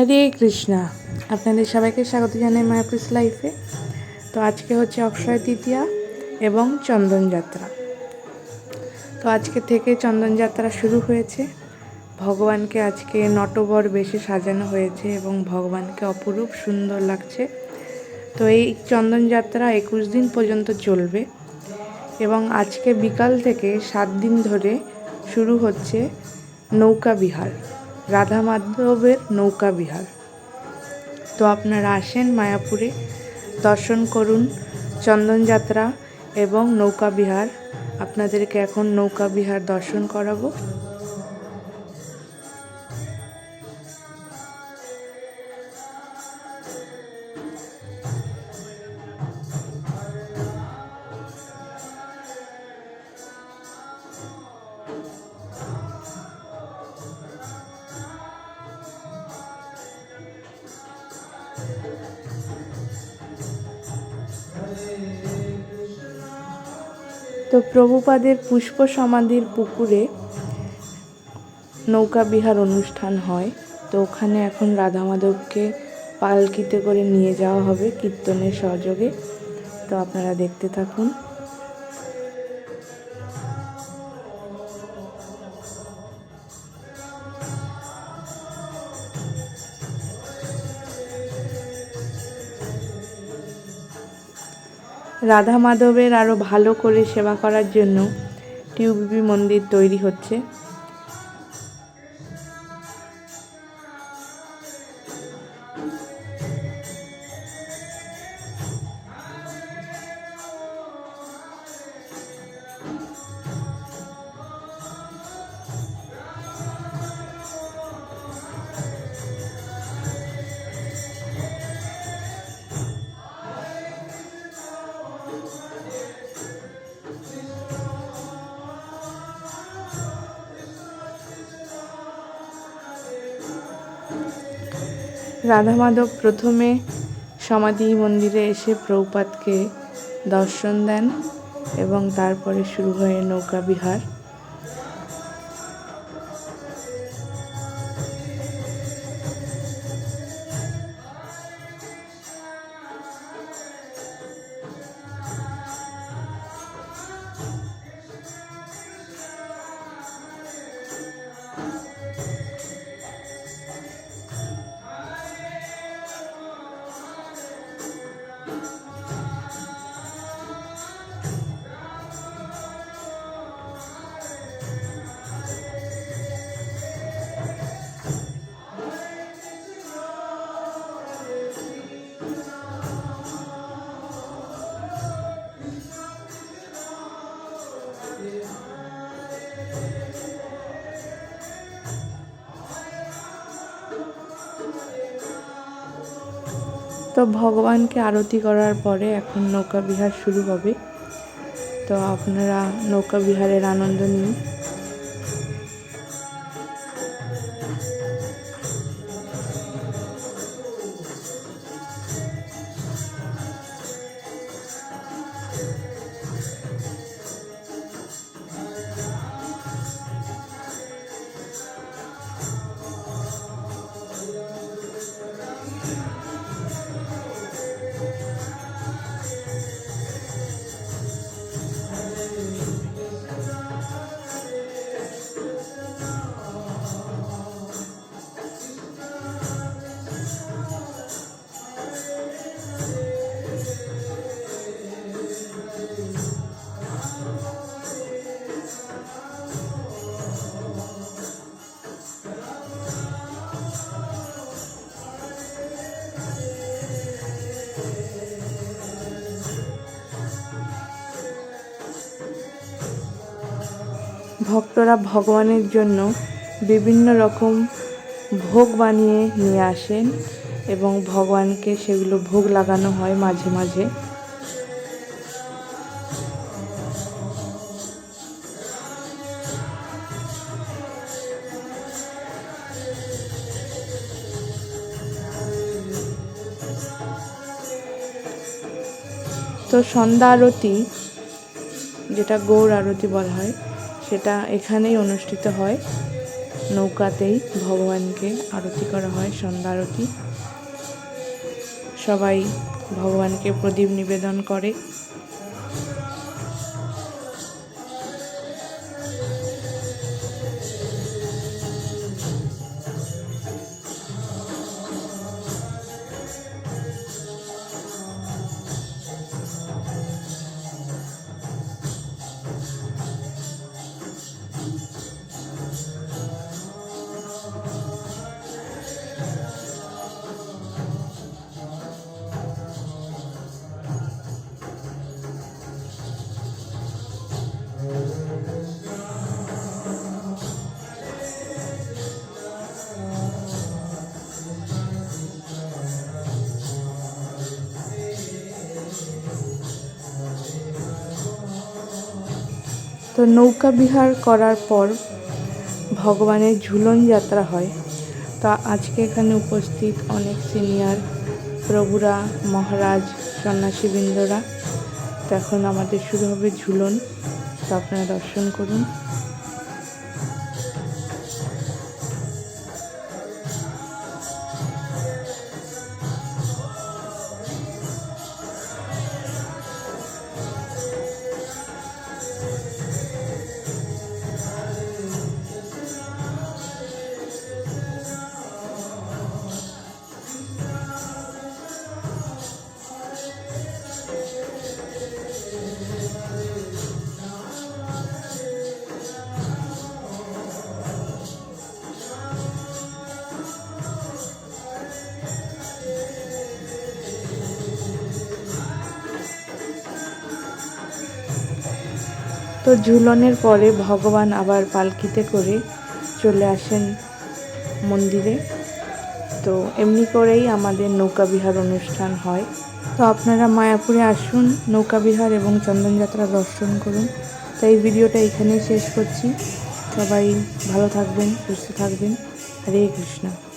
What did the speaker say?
হরে কৃষ্ণা। আপনাদের সবাইকে স্বাগত জানাই মায়াপুরিস লাইফে। তো আজকে হচ্ছে অক্ষয় তৃতীয়া এবং চন্দন যাত্রা। তো আজকে থেকে চন্দন যাত্রা শুরু হয়েছে। ভগবানকে আজকে নটবর বেশি সাজানো হয়েছে এবং ভগবানকে অপরূপ সুন্দর লাগছে। তো এই চন্দন যাত্রা একুশ দিন পর্যন্ত চলবে এবং আজকে বিকাল থেকে সাত দিন ধরে শুরু হচ্ছে নৌকা বিহার। রাধা মাধবের নৌকা বিহার। তো আপনারা আসেন মায়াপুরে, দর্শন করুন চন্দনযাত্রা এবং নৌকা বিহার। আপনাদেরকে এখন নৌকা বিহার দর্শন করাবো। তো প্রভুপাদের পুষ্প সমাধির পুকুরে নৌকা বিহার অনুষ্ঠান হয়। তো ওখানে এখন রাধা মাধবকে পালকিতে করে নিয়ে যাওয়া হবে কীর্তনের সহযোগে। তো আপনারা দেখতে থাকুন। রাধা মাধবের আরও ভালো করে সেবা করার জন্য টিউবি মন্দির তৈরি হচ্ছে। রাধা মাধব প্রথমে সমাধি মন্দিরে এসে প্রৌপাতকে দর্শন দেন এবং তারপরে শুরু হয় নৌকা বিহার। তো ভগবানকে আরতি করার পরে এখন নৌকা বিহার শুরু হবে। তো আপনারা নৌকা বিহারের আনন্দ নিন। ভক্তরা ভগবানের জন্য বিভিন্ন রকম ভোগ বানিয়ে নিয়ে আসেন এবং ভগবানকে সেগুলো ভোগ লাগানো হয় মাঝে মাঝে। তো সন্ধ্যা আরতি, যেটা গৌর আরতি বলা হয় সেটা এখানেই অনুষ্ঠিত হয়। নৌকাতেই ভগবানকে আরতি করা হয়, সন্ধ্যা আরতি। সবাই ভগবানকে প্রদীপ নিবেদন করে। তো নৌকা বিহার করার পর ভগবানের ঝুলন যাত্রা হয়। তা আজকে এখানে উপস্থিত অনেক সিনিয়র প্রভুরা, মহারাজ, সন্ন্যাসীবৃন্দরা। তো এখন আমাদের শুরু হবে ঝুলন। তো আপনারা দর্শন করুন। তো ঝুলনের পরে ভগবান আবার পালকিতে করে চলে আসেন মন্দিরে। তো এমনি করেই আমাদের নৌকা বিহার অনুষ্ঠান হয়। তো আপনারা মায়াপুরে আসুন, নৌকা বিহার এবং চন্দনযাত্রা দর্শন করুন। তো এই ভিডিওটা এখানেই শেষ করছি। সবাই ভালো থাকবেন, সুস্থ থাকবেন। হরে কৃষ্ণ।